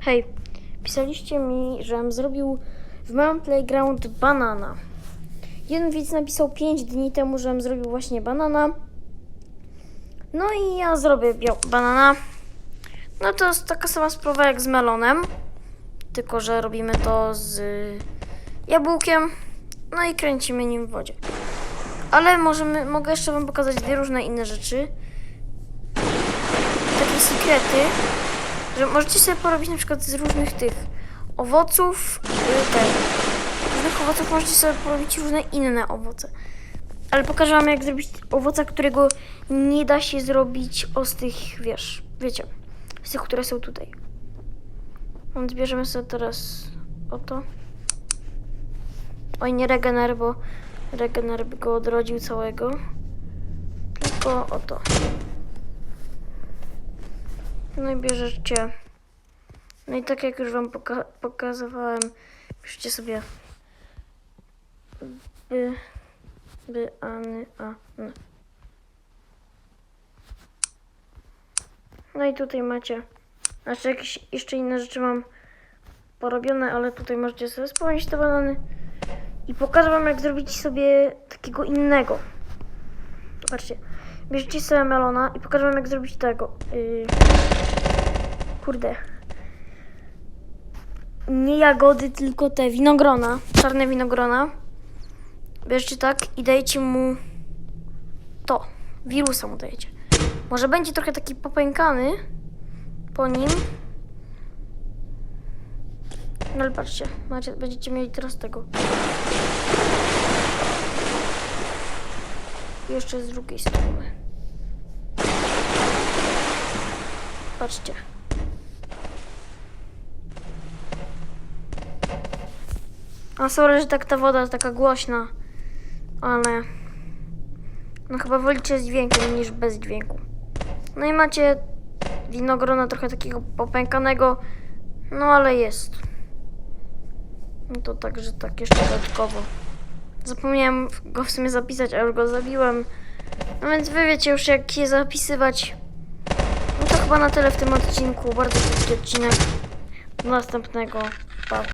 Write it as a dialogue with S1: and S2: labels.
S1: Hej, pisaliście mi, żebym zrobił w małym playground banana. Jeden widz napisał 5 dni temu, żebym zrobił właśnie banana. No i ja zrobię banana. No to jest taka sama sprawa jak z melonem. Tylko, że robimy to z jabłkiem. No i kręcimy nim w wodzie. Ale możemy, mogę jeszcze wam pokazać dwie różne inne rzeczy. Takie sekrety, że możecie sobie porobić na przykład z różnych tych owoców, y, te, różnych owoców możecie sobie porobić różne inne owoce. Ale pokażę wam jak zrobić owoca, którego nie da się zrobić o z tych, wiesz, wiecie, z tych, które są tutaj. Więc bierzemy sobie teraz oto. Oj, nie regener, bo regener by go odrodził całego. Tylko oto. No i bierzecie. No i tak jak już wam poka- pokazywałem, piszcie sobie by, by, any, a. No i tutaj macie, znaczy jakieś jeszcze inne rzeczy mam porobione, ale tutaj możecie sobie wspomnieć te banany i pokażę wam jak zrobić sobie takiego innego. Patrzcie, bierzecie sobie melona i pokażę wam jak zrobić tego. Yy... Kurde. Nie jagody, tylko te winogrona, czarne winogrona. Bierzcie tak i dajecie mu to. Wirusa mu dajecie. Może będzie trochę taki popękany po nim. No ale patrzcie, macie, będziecie mieli teraz tego. Jeszcze z drugiej strony. Patrzcie. A sorry, że tak ta woda jest taka głośna. Ale... No chyba wolicie z dźwiękiem niż bez dźwięku. No i macie winogrona trochę takiego popękanego. No ale jest. No to także tak jeszcze dodatkowo. Zapomniałem go w sumie zapisać, a już go zabiłem. No więc wy wiecie już jak je zapisywać. No to chyba na tyle w tym odcinku. Bardzo krótki odcinek. Do następnego.